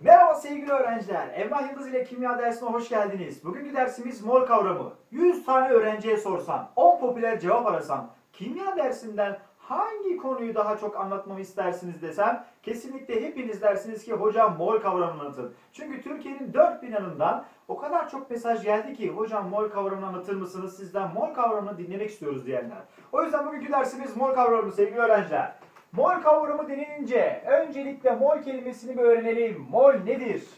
Merhaba sevgili öğrenciler. Emrah Yıldız ile kimya dersine hoş geldiniz. Bugünkü dersimiz mol kavramı. 100 tane öğrenciye sorsan, 10 popüler cevap arasam, kimya dersinden hangi konuyu daha çok anlatmamı istersiniz desem, kesinlikle hepiniz dersiniz ki hocam mol kavramını anlatın. Çünkü Türkiye'nin dört bin yanından o kadar çok mesaj geldi ki hocam mol kavramını anlatır mısınız? Sizden mol kavramını dinlemek istiyoruz diyenler. O yüzden bugünkü dersimiz mol kavramı sevgili öğrenciler. Mol kavramı denilince öncelikle mol kelimesini bir öğrenelim. Mol nedir?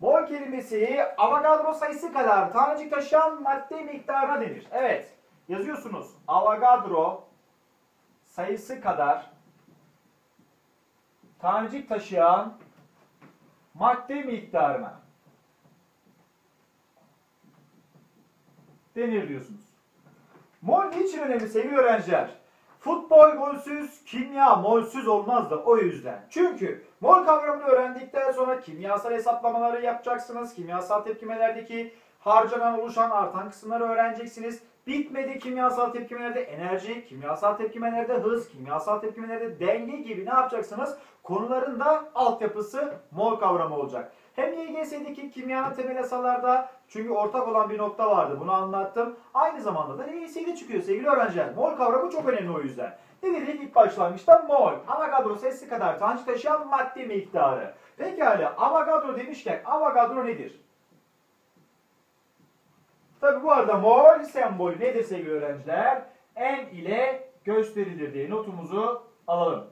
Mol kelimesi Avogadro sayısı kadar tanecik taşıyan madde miktarına denir. Evet, yazıyorsunuz. Avogadro sayısı kadar tanecik taşıyan madde miktarına denir diyorsunuz. Mol niçin önemli sevgili öğrenciler? Futbol golsüz, kimya molsüz olmaz da o yüzden. Çünkü mol kavramını öğrendikten sonra kimyasal hesaplamaları yapacaksınız. Kimyasal tepkimelerdeki harcanan oluşan artan kısımları öğreneceksiniz. Bitmedi kimyasal tepkimelerde enerji, kimyasal tepkimelerde hız, kimyasal tepkimelerde denge gibi ne yapacaksınız? Konuların da altyapısı mol kavramı olacak. Hem YGS'deki kimyanın temel yasalarda çünkü ortak olan bir nokta vardı. Bunu anlattım. Aynı zamanda da YGS'de çıkıyor sevgili öğrenciler. Mol kavramı çok önemli o yüzden. Ne dedik ilk başlangıçta mol. Avogadro sayısı kadar tanecik taşıyan madde miktarı. Pekala Avogadro demişken Avogadro nedir? Tabi bu arada mol sembolü nedir sevgili öğrenciler? N ile gösterilir diye notumuzu alalım.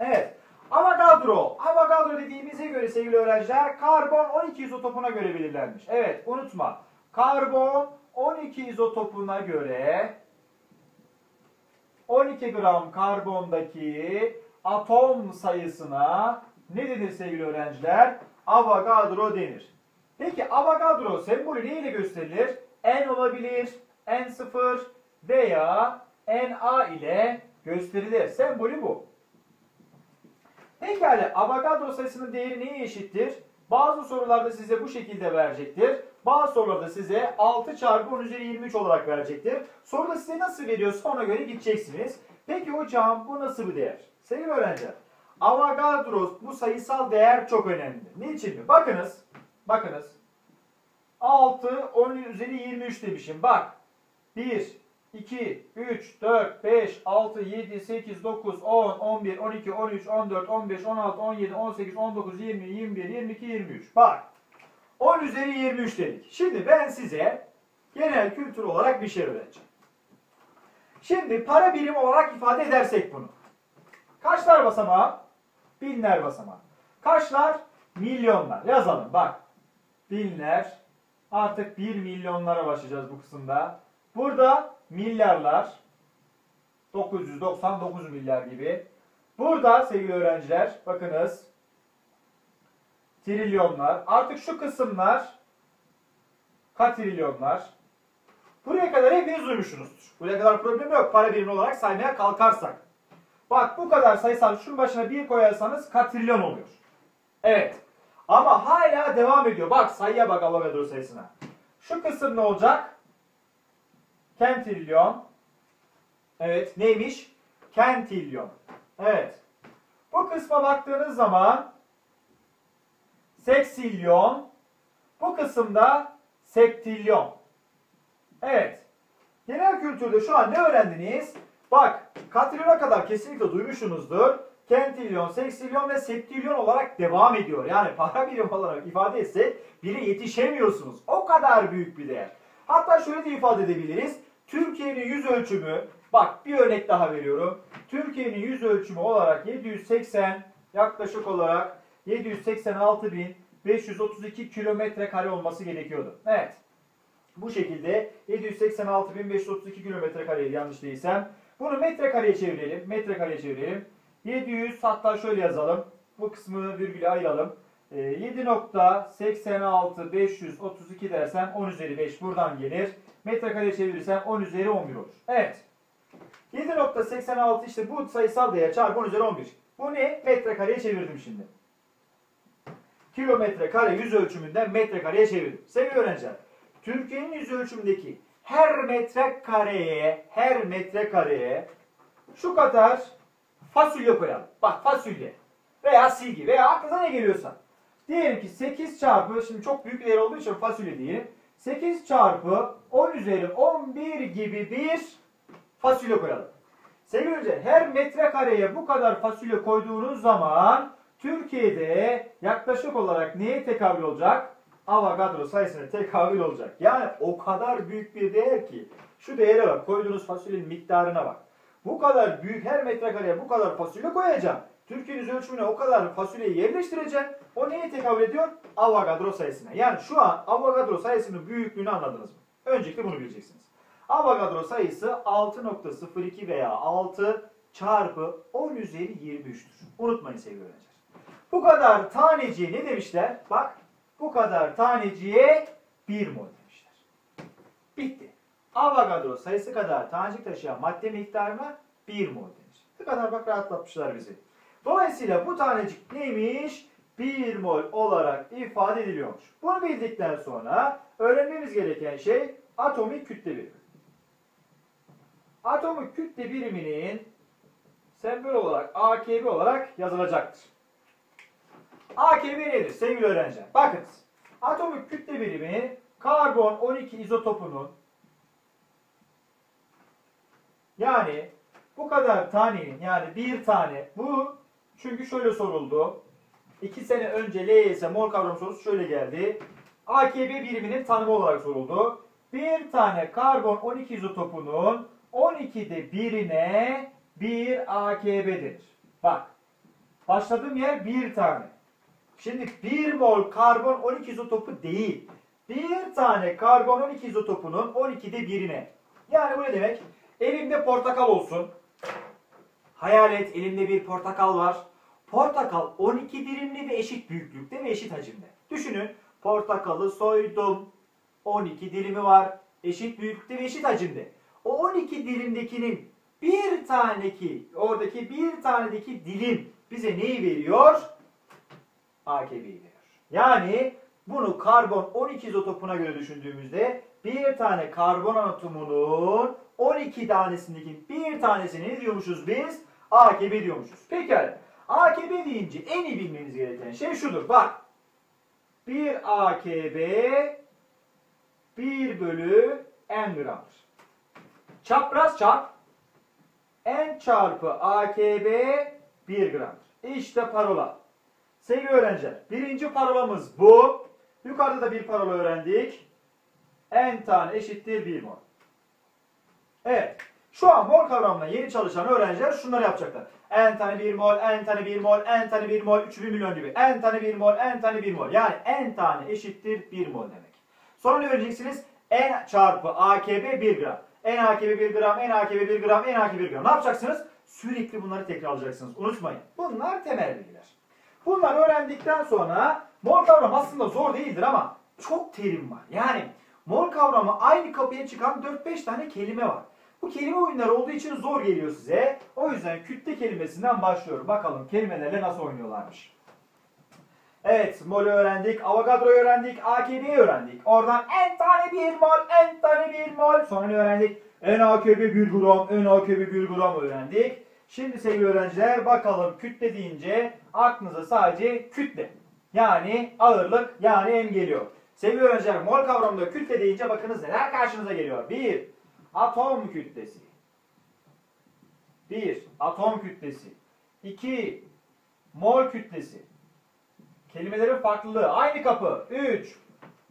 Evet. Avogadro. Avogadro dediğimize göre sevgili öğrenciler karbon 12 izotopuna göre belirlenmiş. Evet unutma. Karbon 12 izotopuna göre 12 gram karbondaki atom sayısına ne denir sevgili öğrenciler? Avogadro denir. Peki Avogadro sembolü ne ile gösterilir? N olabilir, N0 veya Na ile gösterilir. Sembolü bu. Pekala Avogadro sayısının değeri neye eşittir? Bazı sorularda size bu şekilde verecektir. Bazı sorularda size 6 çarpı 10 üzeri 23 olarak verecektir. Soruda size nasıl veriyorsa ona göre gideceksiniz. Peki hocam bu nasıl bir değer? Sevgili öğrenciler, Avogadro bu sayısal değer çok önemli. Niçin mi? Bakınız, bakınız. 6, 10 üzeri 23 demişim. Bak, 1, 2, 3, 4, 5, 6, 7, 8, 9, 10, 11, 12, 13, 14, 15, 16, 17, 18, 19, 20, 21, 22, 23. Bak. 10 üzeri 23 dedik. Şimdi ben size genel kültür olarak bir şey öğreteceğim. Şimdi para birimi olarak ifade edersek bunu. Kaçlar basamağı? Binler basamağı. Kaçlar? Milyonlar. Yazalım bak. Binler. Artık 1 milyonlara başlayacağız bu kısımda. Burada milyarlar 999 milyar gibi. Burada sevgili öğrenciler bakınız trilyonlar. Artık şu kısımlar katrilyonlar. Buraya kadar hepiniz duymuşsunuzdur. Buraya kadar problem yok. Para birimi olarak saymaya kalkarsak. Bak bu kadar sayısal şunun başına bir koyarsanız katrilyon oluyor. Evet. Ama hala devam ediyor. Bak sayıya bak Avogadro sayısına. Şu kısım ne olacak? Kentilyon. Evet neymiş? Kentilyon. Evet. Bu kısma baktığınız zaman seksilyon. Bu kısımda septilyon. Evet. Genel kültürde şu an ne öğrendiniz? Bak katrilyona kadar kesinlikle duymuşsunuzdur. Kentilyon, seksilyon ve septilyon olarak devam ediyor. Yani para birimi olarak ifade etsek bile yetişemiyorsunuz. O kadar büyük bir değer. Hatta şöyle de ifade edebiliriz. Türkiye'nin yüz ölçümü, bak bir örnek daha veriyorum. Türkiye'nin yüz ölçümü olarak 780 yaklaşık olarak 786.532 kilometre kare olması gerekiyordu. Evet. Bu şekilde 786.532 kilometre kareydi yanlış değilsem. Bunu metrekareye çevirelim. Metrekareye çevirelim. 700 hatta şöyle yazalım. Bu kısmını virgüle ayıralım. 7.86532 dersem 10 üzeri 5 buradan gelir. Metrekareye çevirirsem 10 üzeri 11 olur. Evet. 7.86 işte bu sayısal değer çarpı 10 üzeri 11. Bu ne? Metrekareye çevirdim şimdi. Kilometre kare yüz ölçümünden metrekareye çevirdim. Sevgili öğrenciler, Türkiye'nin yüz ölçümündeki her metrekareye, her metrekareye şu kadar fasulye koyalım. Bak fasulye. Veya silgi veya aklına ne geliyorsa. Diyelim ki 8 çarpı, şimdi çok büyük değer olduğu için fasulye diyelim. 8 çarpı 10 üzeri 11 gibi bir fasulye koyalım. Sevgili hoca her metrekareye bu kadar fasulye koyduğunuz zaman Türkiye'de yaklaşık olarak neye tekabül olacak? Avogadro sayısına tekabül olacak. Yani o kadar büyük bir değer ki. Şu değere bak. Koyduğunuz fasulyenin miktarına bak. Bu kadar büyük her metrekareye bu kadar fasulye koyacağım. Türkiye'nin ölçümüne o kadar fasulyeyi yerleştireceğim. O neye tekabül ediyor? Avogadro sayısına. Yani şu an Avogadro sayısının büyüklüğünü anladınız mı? Öncelikle bunu bileceksiniz. Avogadro sayısı 6.02 veya 6 çarpı 10 üzeri 23'tür. Unutmayın sevgili öğrenciler. Bu kadar taneciye ne demişler? Bak bu kadar taneciye 1 mol demişler. Bitti. Avogadro sayısı kadar tanecik taşıyan madde miktarına 1 mol demiş. Ne kadar bak rahatlatmışlar bizi. Dolayısıyla bu tanecik neymiş? 1 mol olarak ifade ediliyormuş. Bunu bildikten sonra öğrenmemiz gereken şey atomik kütle birimi. Atomik kütle biriminin sembol olarak AKB olarak yazılacaktır. AKB nedir sevgili öğrenciler? Bakınız. Atomik kütle birimi karbon 12 izotopunun yani bu kadar tanenin yani bir tane bu çünkü şöyle soruldu. 2 sene önce LYS mol kavramı sorusu şöyle geldi. AKB biriminin tanımı olarak soruldu. Bir tane karbon 12 izotopunun 12'de birine bir AKB'dir. Bak. Başladığım yer bir tane. Şimdi 1 mol karbon 12 izotopu değil. Bir tane karbon 12 izotopunun 12'de birine. Yani bu ne demek? Elimde portakal olsun. Hayal et elimde bir portakal var. Portakal 12 dilimli ve eşit büyüklükte ve eşit hacimde. Düşünün portakalı soydum. 12 dilimi var. Eşit büyüklükte ve eşit hacimde. O 12 dilimdekinin bir taneki, oradaki bir tanedeki dilim bize neyi veriyor? AKB'yi veriyor. Yani bunu karbon 12 izotopuna göre düşündüğümüzde bir tane karbon atomunun 12 tanesindeki bir tanesini ne diyormuşuz biz? AKB diyormuşuz. Pekala. AKB deyince en iyi bilmeniz gereken şey şudur. Bak. Bir AKB 1 bölü n gramdır. Çapraz çarp n çarpı AKB 1 gramdır. İşte parola. Sevgili öğrenciler, birinci parolamız bu. Yukarıda da bir parola öğrendik. N tane eşittir 1 mol. Evet. Şu an mol kavramına yeni çalışan öğrenciler şunları yapacaklar. N tane 1 mol, N tane 1 mol, N tane 1 mol, 3000 milyon gibi. N tane 1 mol, N tane 1 mol. Yani N tane eşittir 1 mol demek. Sonra ne öğreneceksiniz? N çarpı AKB 1 gram. N AKB 1 gram, N AKB 1 gram, N AKB 1 gram. Ne yapacaksınız? Sürekli bunları tekrarlayacaksınız. Unutmayın. Bunlar temel bilgiler. Bunları öğrendikten sonra mol kavramı aslında zor değildir ama çok terim var. Yani mol kavramı aynı kapıya çıkan 4-5 tane kelime var. Bu kelime oyunları olduğu için zor geliyor size. O yüzden kütle kelimesinden başlıyorum. Bakalım kelimelerle nasıl oynuyorlarmış. Evet, mol'ü öğrendik, Avogadro'yu öğrendik, AKB'yi öğrendik. Oradan n tane bir mol, n tane bir mol. Sonra ne öğrendik? N AKB 1 gram, N AKB 1 gram öğrendik. Şimdi sevgili öğrenciler bakalım kütle deyince aklınıza sadece kütle. Yani ağırlık yani m geliyor. Sevgili öğrenciler mol kavramında kütle deyince bakınız neler karşınıza geliyor. 1. Atom kütlesi. 1. Atom kütlesi. 2. Mol kütlesi. Kelimelerin farklılığı. Aynı kapı. 3.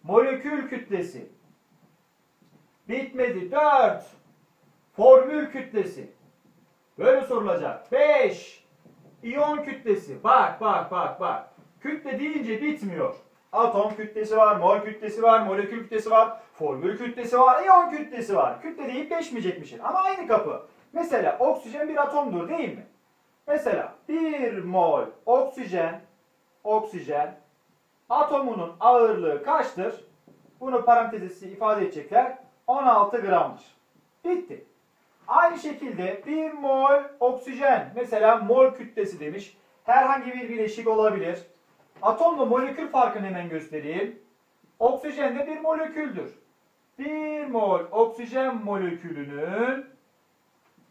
Molekül kütlesi. Bitmedi. 4. Formül kütlesi. Böyle sorulacak. 5. İyon kütlesi. Bak bak bak bak. Kütle deyince bitmiyor. Atom kütlesi var, mol kütlesi var, molekül kütlesi var, formül kütlesi var, iyon kütlesi var. Kütle deyip geçmeyecekmişsin. Ama aynı kapı. Mesela oksijen bir atomdur değil mi? Mesela 1 mol oksijen oksijen atomunun ağırlığı kaçtır? Bunu parantezisi ifade edecekler. 16 gramdır. Bitti. Aynı şekilde 1 mol oksijen mesela mol kütlesi demiş. Herhangi bir bileşik olabilir. Atomla molekül farkını hemen göstereyim. Oksijen de bir moleküldür. 1 mol oksijen molekülünün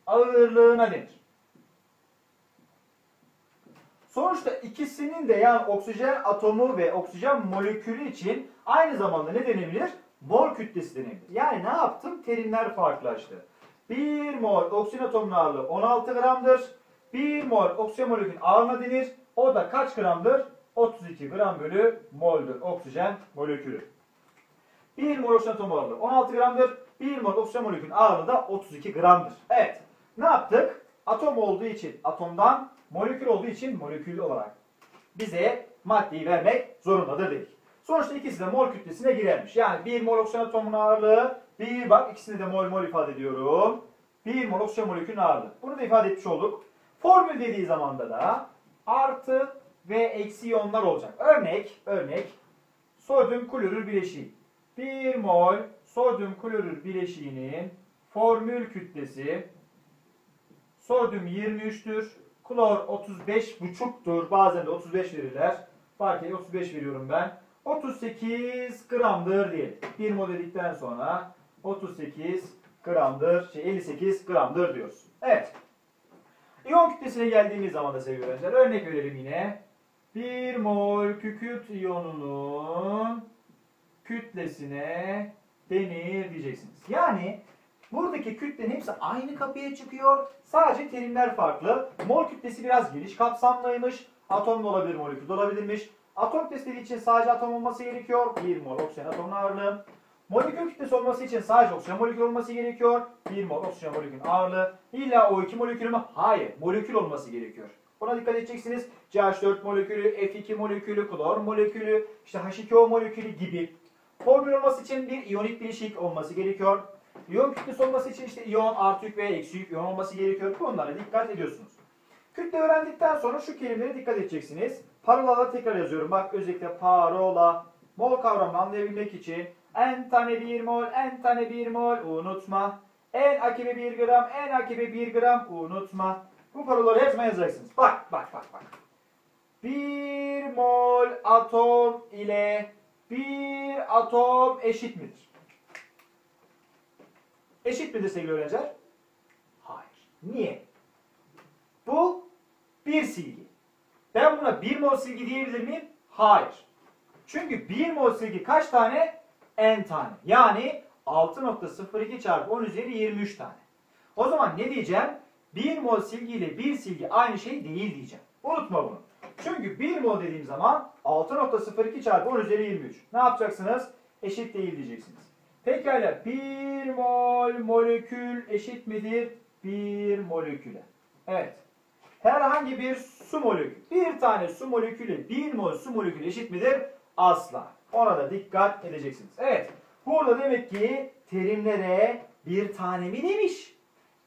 ağırlığına denir. Sonuçta ikisinin de yani oksijen atomu ve oksijen molekülü için aynı zamanda ne denebilir? Mol kütlesi denebilir. Yani ne yaptım? Terimler farklılaştı. 1 mol oksijen atomunun ağırlığı 16 gramdır. 1 mol oksijen molekülün ağırlığına denir. O da kaç gramdır? 32 gram bölü moldür oksijen molekülü. 1 mol oksijen atomu ağırlığı 16 gramdır. 1 mol oksijen molekülün ağırlığı da 32 gramdır. Evet. Ne yaptık? Atom olduğu için atomdan, molekül olduğu için molekül olarak bize maddeyi vermek zorundadır dedik. Sonuçta ikisi de mol kütlesine girermiş. Yani 1 mol oksijen atomunun ağırlığı, bir bak ikisini de mol mol ifade ediyorum. 1 mol oksijen molekülün ağırlığı. Bunu da ifade etmiş olduk. Formül dediği zamanda da artı ve eksi iyonlar olacak. Örnek, örnek sodyum klorür bileşiği. 1 mol sodyum klorür bileşiğinin formül kütlesi sodyum 23'tür. Klor 35,5'tur. Bazen de 35 verirler. Fark ediyor 35 veriyorum ben. 38 gramdır diyelim. 1 mol dedikten sonra 38 gramdır, şey 58 gramdır diyoruz. Evet. İyon kütlesine geldiğimiz zaman da sevgili öğrenciler örnek verelim yine. 1 mol kükürt iyonunun kütlesine denir diyeceksiniz. Yani buradaki kütlenin hepsi aynı kapıya çıkıyor. Sadece terimler farklı. Mol kütlesi biraz geniş kapsamlıymış. Atom da olabilir, molekül de olabilirmiş. Atom kütlesi için sadece atom olması gerekiyor. 1 mol oksijen atomun ağırlığı. Molekül kütlesi olması için sadece oksijen molekül olması gerekiyor. 1 mol oksijen molekülün ağırlığı. İlla O2 molekülü mü? Hayır. Molekül olması gerekiyor. Buna dikkat edeceksiniz. CH4 molekülü, F2 molekülü, klor molekülü, işte H2O molekülü gibi. Formül olması için bir iyonik bileşik olması gerekiyor. İyon kütlesi olması için işte iyon artı yük ve eksi yük iyon olması gerekiyor. Bunlara dikkat ediyorsunuz. Kütle öğrendikten sonra şu kelimelere dikkat edeceksiniz. Parolada tekrar yazıyorum. Bak özellikle parola. Mol kavramını anlayabilmek için en tane bir mol, en tane bir mol unutma. En akibe bir gram, en akibe bir gram unutma. Bu parolaları hepsine yazacaksınız. Bak, bak, bak, bak. Bir mol atom ile bir atom eşit midir? Eşit midir sevgili öğrenciler? Hayır. Niye? Bu bir silgi. Ben buna bir mol silgi diyebilir miyim? Hayır. Çünkü bir mol silgi kaç tane? N tane. Yani 6.02 çarpı 10 üzeri 23 tane. O zaman ne diyeceğim? 1 mol silgi ile 1 silgi aynı şey değil diyeceğim. Unutma bunu. Çünkü 1 mol dediğim zaman 6.02 çarpı 10 üzeri 23. Ne yapacaksınız? Eşit değil diyeceksiniz. Pekala 1 mol molekül eşit midir? 1 moleküle. Evet. Herhangi bir su molekülü. Bir tane su molekülü 1 mol su molekülü eşit midir? Asla. Ona da dikkat edeceksiniz. Evet. Burada demek ki terimlere bir tane mi demiş?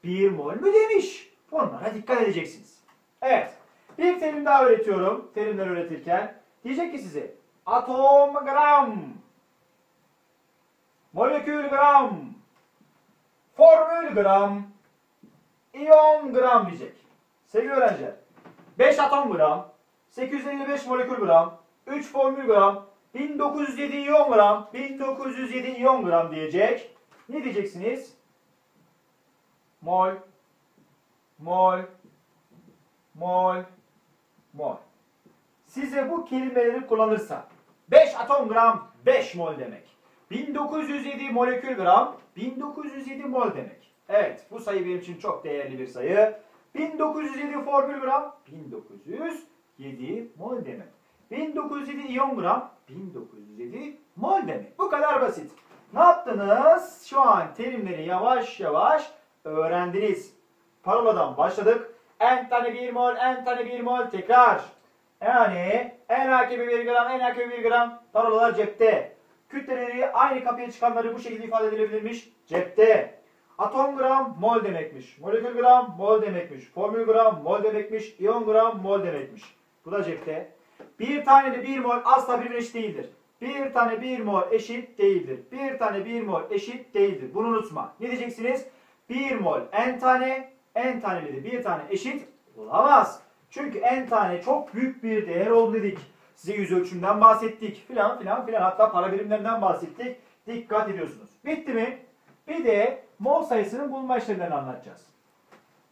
Bir mol mü demiş? Bunlara dikkat edeceksiniz. Evet. Bir terim daha öğretiyorum. Terimler öğretirken. Diyecek ki size atom gram, molekül gram, formül gram, iyon gram diyecek. Sevgili öğrenciler. 5 atom gram, 855 molekül gram, 3 formül gram, 1907 iyon gram, 1907 iyon gram diyecek. Ne diyeceksiniz? Mol, mol, mol, mol. Size bu kelimeleri kullanırsa 5 atom gram 5 mol demek. 1907 molekül gram 1907 mol demek. Evet bu sayı benim için çok değerli bir sayı. 1907 formül gram 1907 mol demek. 1907 iyon gram 1907 mol demek. Bu kadar basit. Ne yaptınız? Şu an terimleri yavaş yavaş öğrendiniz. Paroladan başladık. En tane bir mol, en tane bir mol tekrar. Yani en akibi bir gram, en akibi bir gram. Parolalar cepte. Kütleleri aynı kapıya çıkanları bu şekilde ifade edilebilirmiş. Cepte. Atom gram mol demekmiş. Molekül gram mol demekmiş. Formül gram mol demekmiş. İyon gram mol demekmiş. Bu da cepte. Bir tane de bir mol asla birbirine eşit değildir. Bir tane bir mol eşit değildir. Bir tane bir mol eşit değildir. Bunu unutma. Ne diyeceksiniz? Bir mol n tane, n taneli de bir tane eşit olamaz. Çünkü n tane çok büyük bir değer oldu dedik. Size yüz ölçümden bahsettik. Filan filan filan hatta para birimlerinden bahsettik. Dikkat ediyorsunuz. Bitti mi? Bir de mol sayısının bulma işlemlerini anlatacağız.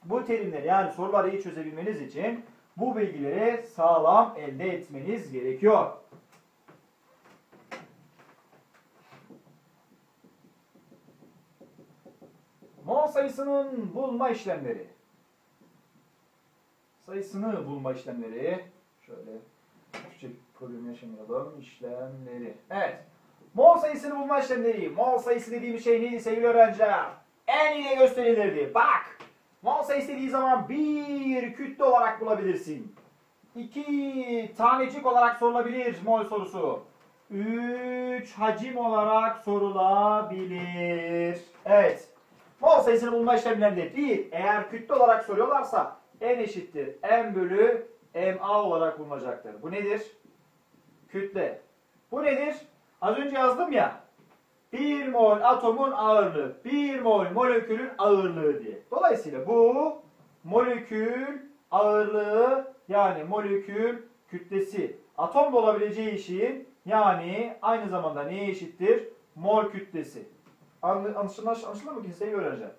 Bu terimleri yani soruları iyi çözebilmeniz için Bu bilgileri sağlam elde etmeniz gerekiyor. Mol sayısının bulma işlemleri. Sayısını bulma işlemleri. Şöyle küçük problem yaşamayalım. İşlemleri. Evet. Mol sayısını bulma işlemleri. Mol sayısı dediğimiz şey neydi sevgili öğrenciler? En ile gösterilirdi. Bak. Mol sayısı dediği zaman bir kütle olarak bulabilirsin. İki tanecik olarak sorulabilir mol sorusu. Üç hacim olarak sorulabilir. Evet. Mol sayısını bulma işlemlerinde bir eğer kütle olarak soruyorlarsa n eşittir m bölü ma olarak bulunacaktır. Bu nedir? Kütle. Bu nedir? Az önce yazdım ya. 1 mol atomun ağırlığı, 1 mol molekülün ağırlığı diye. Dolayısıyla bu molekül ağırlığı yani molekül kütlesi atom da olabileceği işin yani aynı zamanda neye eşittir? Mol kütlesi. Anlı- Anlaşılma, anlaşılır mı ki sevgili öğrenciler?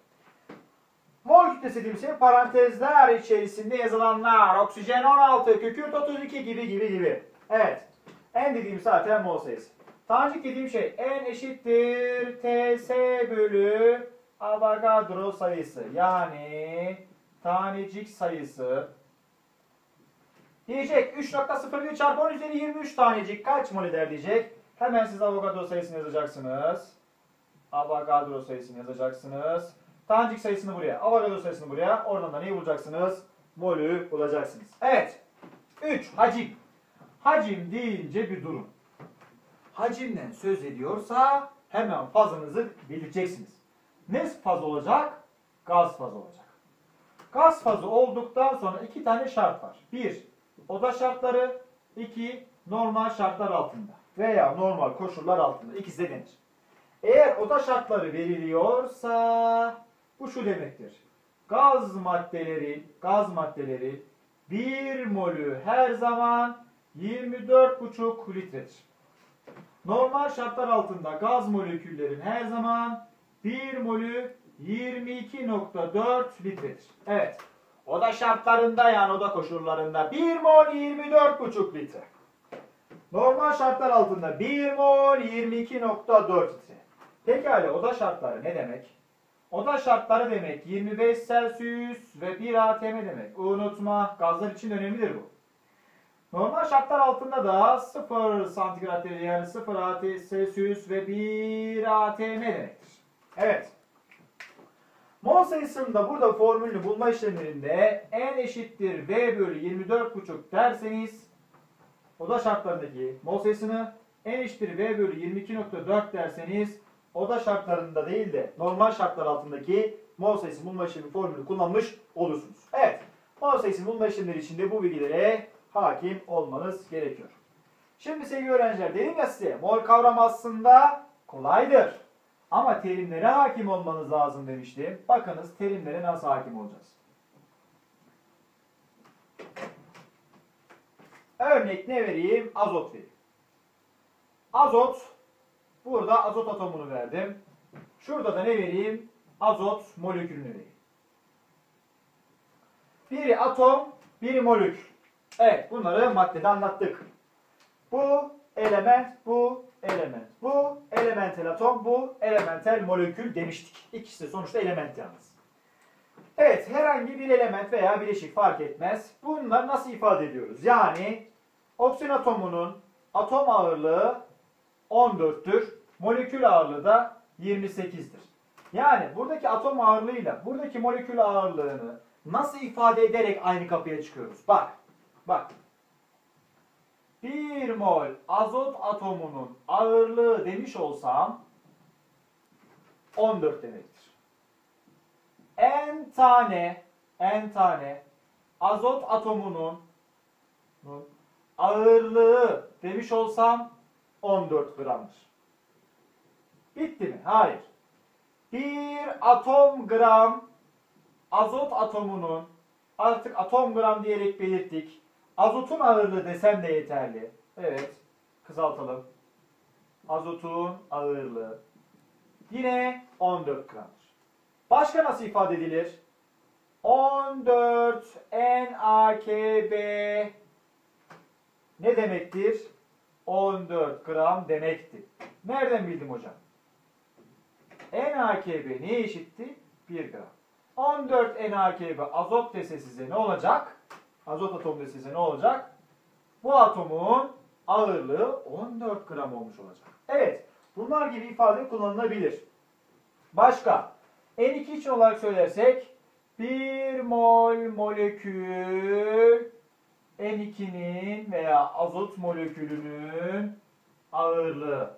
Mol kütlesi dediğim şey parantezler içerisinde yazılanlar. Oksijen 16, kükürt 32 gibi gibi gibi. Evet. N dediğim zaten mol sayısı. Tanecik dediğim şey N eşittir TS bölü Avogadro sayısı. Yani tanecik sayısı. Diyecek 3.01 çarpı 10 üzeri 23 tanecik kaç mol eder diyecek. Hemen siz Avogadro sayısını yazacaksınız. Avogadro sayısını yazacaksınız. Tanecik sayısını buraya, Avogadro sayısını buraya. Oradan da neyi bulacaksınız? Molü bulacaksınız. Evet. 3. Hacim. Hacim deyince bir durum. Hacimden söz ediyorsa hemen fazınızı bileceksiniz. Ne faz olacak? Gaz fazı olacak. Gaz fazı olduktan sonra iki tane şart var. Bir, oda şartları. iki normal şartlar altında. Veya normal koşullar altında. İkisi de denir. Eğer oda şartları veriliyorsa bu şu demektir. Gaz maddeleri, gaz maddeleri 1 molü her zaman 24,5 litredir. Normal şartlar altında gaz moleküllerin her zaman 1 molü 22.4 litredir. Evet. Oda şartlarında yani oda koşullarında 1 mol 24,5 litre. Normal şartlar altında 1 mol 22.4 litre. Pekala oda şartları ne demek? Oda şartları demek 25 Celsius ve 1 atm demek. Unutma gazlar için önemlidir bu. Normal şartlar altında da 0 santigrat derece yani 0 at Celsius ve 1 atm demektir. Evet. Mol sayısını da burada formülünü bulma işlemlerinde n eşittir v bölü 24,5 derseniz oda şartlarındaki mol sayısını n eşittir v bölü 22.4 derseniz oda şartlarında değil de normal şartlar altındaki mol sayısı bulma işlemi formülü kullanmış olursunuz. Evet. Mol sayısı bulma işlemleri içinde bu bilgilere hakim olmanız gerekiyor. Şimdi sevgili öğrenciler dedim ya size mol kavramı aslında kolaydır. Ama terimlere hakim olmanız lazım demiştim. Bakınız terimlere nasıl hakim olacağız. Örnek ne vereyim? Azot vereyim. Azot, burada azot atomunu verdim. Şurada da ne vereyim? Azot molekülünü vereyim. Biri atom, biri molekül. Evet, bunları maddede anlattık. Bu element, bu element. Bu elementel atom, bu elementel molekül demiştik. İkisi de sonuçta element yalnız. Evet, herhangi bir element veya bileşik fark etmez. Bunları nasıl ifade ediyoruz? Yani oksijen atomunun atom ağırlığı 14'tür. Molekül ağırlığı da 28'dir. Yani buradaki atom ağırlığıyla buradaki molekül ağırlığını nasıl ifade ederek aynı kapıya çıkıyoruz? Bak, bak. 1 mol azot atomunun ağırlığı demiş olsam 14 demektir. N tane N tane azot atomunun ağırlığı demiş olsam 14 gramdır. Bitti mi? Hayır. Bir atom gram azot atomunun artık atom gram diyerek belirttik. Azotun ağırlığı desem de yeterli. Evet. Kısaltalım. Azotun ağırlığı. Yine 14 gramdır. Başka nasıl ifade edilir? 14 NaKB ne demektir? 14 gram demektir. Nereden bildim hocam? NaKB neye eşitti? 1 gram. 14 NaKB azot dese size ne olacak? Azot atomu dese size ne olacak? Bu atomun ağırlığı 14 gram olmuş olacak. Evet, bunlar gibi ifade kullanılabilir. Başka? N2 için olarak söylersek 1 mol molekül N2'nin veya azot molekülünün ağırlığı.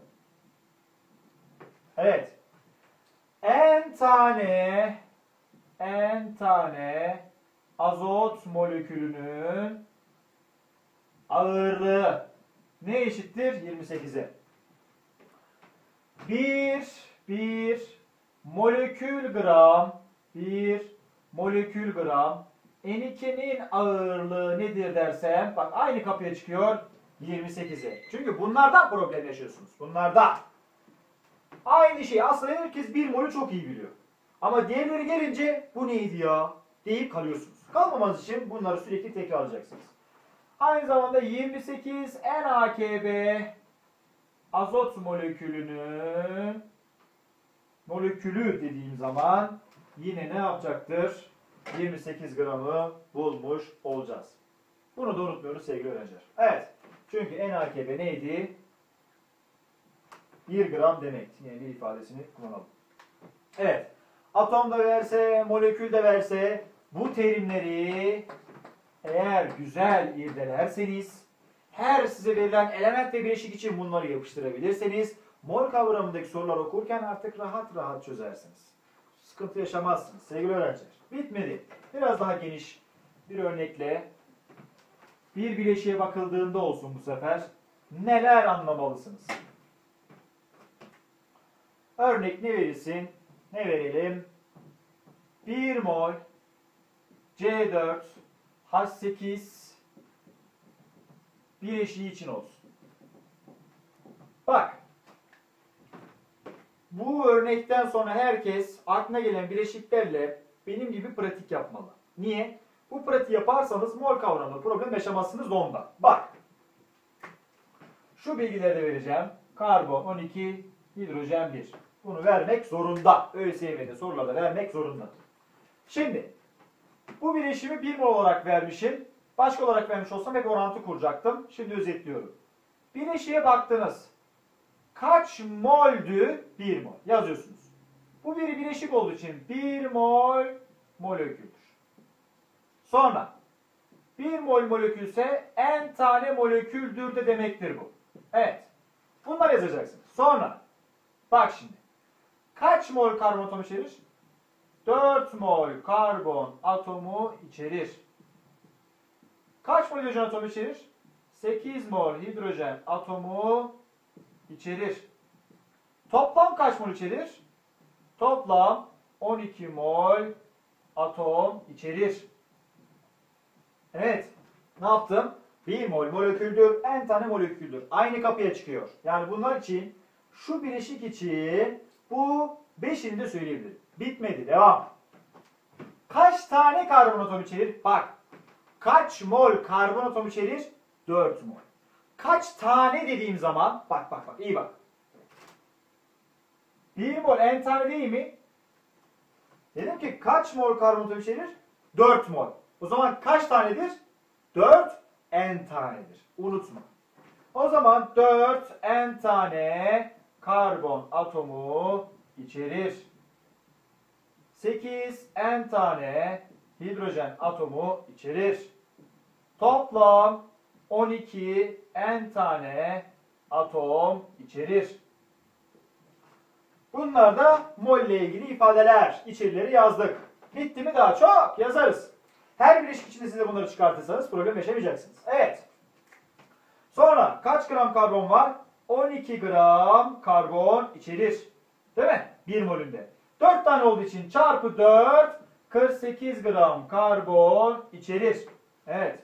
Evet. N tane N tane azot molekülünün ağırlığı ne eşittir? 28'e. Bir, bir molekül gram, bir molekül gram N2'nin ağırlığı nedir dersem, bak aynı kapıya çıkıyor 28'e. Çünkü bunlardan problem yaşıyorsunuz. Bunlarda. Aynı şey. Aslında herkes bir molü çok iyi biliyor. Ama diğerleri gelince bu neydi ya deyip kalıyorsunuz. Kalmamanız için bunları sürekli tekrarlayacaksınız. Aynı zamanda 28 NaKB azot molekülünün molekülü dediğim zaman yine ne yapacaktır? 28 gramı bulmuş olacağız. Bunu da unutmuyoruz sevgili öğrenciler. Evet. Çünkü NaKB neydi? 1 gram demekti. Yine bir ifadesini kullanalım. Evet. Atom da verse, molekül de verse bu terimleri eğer güzel irdelerseniz her size verilen element ve bileşik için bunları yapıştırabilirseniz mol kavramındaki sorular okurken artık rahat rahat çözersiniz. Sıkıntı yaşamazsınız sevgili öğrenciler. Bitmedi. Biraz daha geniş bir örnekle bir bileşiğe bakıldığında olsun bu sefer neler anlamalısınız? Örnek ne verilsin? Ne verelim? 1 mol C4 H8 bileşiği için olsun. Bak. Bu örnekten sonra herkes aklına gelen bileşiklerle benim gibi pratik yapmalı. Niye? Bu pratik yaparsanız mol kavramında problem yaşamazsınız ondan. Bak. Şu bilgileri de vereceğim. Karbon 12, hidrojen 1. Bunu vermek zorunda. ÖSYM'de sorularda vermek zorunda. Şimdi bu bileşimi 1 mol olarak vermişim. Başka olarak vermiş olsam hep orantı kuracaktım. Şimdi özetliyorum. Bileşiğe baktınız. Kaç moldü? 1 mol. Yazıyorsunuz. Bu bir bileşik olduğu için 1 mol moleküldür. Sonra 1 mol molekülse n tane moleküldür de demektir bu. Evet. Bunları yazacaksınız. Sonra bak şimdi. Kaç mol karbon atomu içerir? 4 mol karbon atomu içerir. Kaç mol hidrojen atomu içerir? 8 mol hidrojen atomu içerir. Toplam kaç mol içerir? Toplam 12 mol atom içerir. Evet. Ne yaptım? 1 mol moleküldür, n tane moleküldür. Aynı kapıya çıkıyor. Yani bunlar için şu bileşik için bu 5'ini de söyleyebilirim. Bitmedi. Devam. Kaç tane karbon atom içerir? Bak. Kaç mol karbon atom içerir? 4 mol. Kaç tane dediğim zaman bak bak bak iyi bak. 1 mol n tane değil mi? Dedim ki kaç mol karbon atom içerir? 4 mol. O zaman kaç tanedir? 4 n tanedir. Unutma. O zaman 4 n tane karbon atomu içerir. 8 n tane hidrojen atomu içerir. Toplam 12 n tane atom içerir. Bunlar da mol ile ilgili ifadeler. İçerileri yazdık. Bitti mi daha çok yazarız. Her bileşik içinde size bunları çıkartırsanız problem yaşamayacaksınız. Evet. Sonra kaç gram karbon var? 12 gram karbon içerir. Değil mi? 1 molünde. 4 tane olduğu için çarpı 4 48 gram karbon içerir. Evet.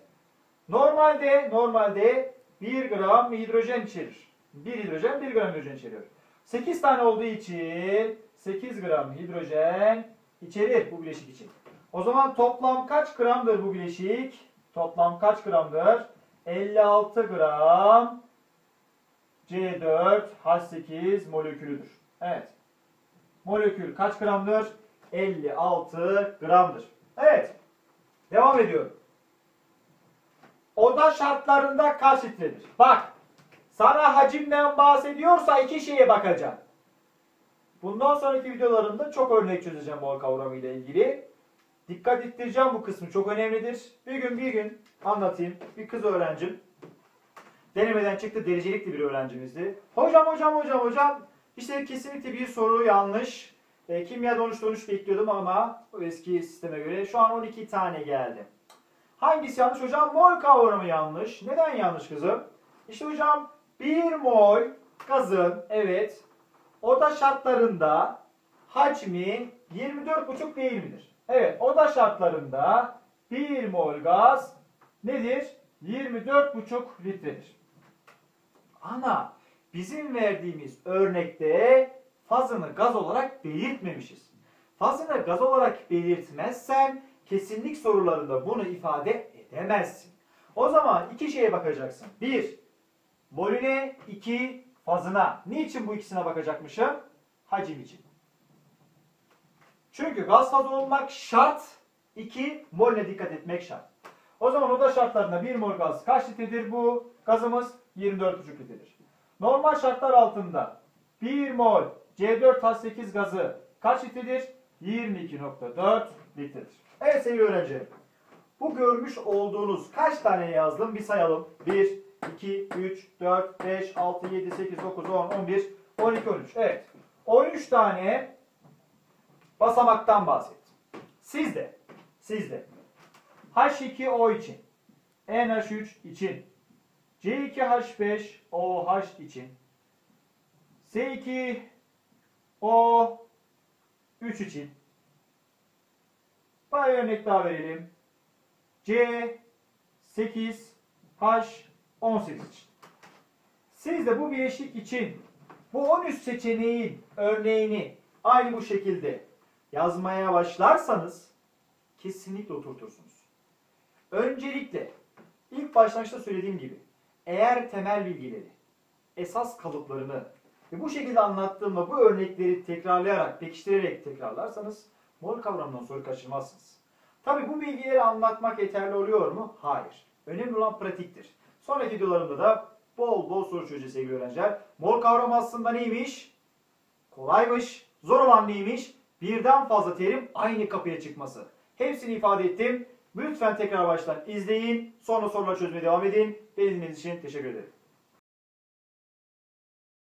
Normalde normalde 1 gram hidrojen içerir. 1 hidrojen 1 gram hidrojen içeriyor. 8 tane olduğu için 8 gram hidrojen içerir bu bileşik için. O zaman toplam kaç gramdır bu bileşik? Toplam kaç gramdır? 56 gram C4H8 molekülüdür. Evet. Molekül kaç gramdır? 56 gramdır. Evet. Devam ediyorum. Oda şartlarında kaç litredir? Bak. Sana hacimden bahsediyorsa iki şeye bakacağım. Bundan sonraki videolarımda çok örnek çözeceğim mol kavramı ile ilgili. Dikkat ettireceğim bu kısmı çok önemlidir. Bir gün bir gün anlatayım. Bir kız öğrencim denemeden çıktı derecelikli bir öğrencimizdi. Hocam hocam hocam hocam işte kesinlikle bir soru yanlış. E, kimyada 13 13 bekliyordum ama eski sisteme göre şu an 12 tane geldi. Hangisi yanlış hocam? Mol kavramı yanlış. Neden yanlış kızım? İşte hocam 1 mol gazın evet oda şartlarında hacmi 24,5 değil midir? Evet oda şartlarında 1 mol gaz nedir? 24,5 litredir. Ama bizim verdiğimiz örnekte fazını gaz olarak belirtmemişiz. Fazını gaz olarak belirtmezsen kesinlik sorularında bunu ifade edemezsin. O zaman iki şeye bakacaksın. Bir, molüne, iki, fazına. Niçin bu ikisine bakacakmışım? Hacim için. Çünkü gaz fazı olmak şart, iki, molüne dikkat etmek şart. O zaman oda şartlarında 1 mol gaz kaç litredir bu? Gazımız 24,5 litredir. Normal şartlar altında 1 mol C4H8 gazı kaç litredir? 22,4 litredir. Evet sevgili öğrencilerim. Bu görmüş olduğunuz kaç tane yazdım bir sayalım. 1, 2, 3, 4, 5, 6, 7, 8, 9, 10, 11, 12, 13. Evet. 13 tane basamaktan bahsettim. Siz de, siz de H2O için, NH3 için, C2H5OH için, C2O3 için, bir örnek daha verelim. C8H18 için. Siz de bu bileşik için bu 13 seçeneğin örneğini aynı bu şekilde yazmaya başlarsanız kesinlikle oturtursunuz. Öncelikle ilk başlangıçta söylediğim gibi eğer temel bilgileri, esas kalıplarını ve bu şekilde anlattığımda bu örnekleri tekrarlayarak, pekiştirerek tekrarlarsanız mol kavramından soru kaçırmazsınız. Tabi bu bilgileri anlatmak yeterli oluyor mu? Hayır. Önemli olan pratiktir. Sonraki videolarımda da bol bol soru çözeceğiz sevgili öğrenciler. Mol kavramı aslında neymiş? Kolaymış. Zor olan neymiş? Birden fazla terim aynı kapıya çıkması. Hepsini ifade ettim. Lütfen tekrar baştan izleyin. Sonra sorular çözmeye devam edin. Beni için teşekkür ederim.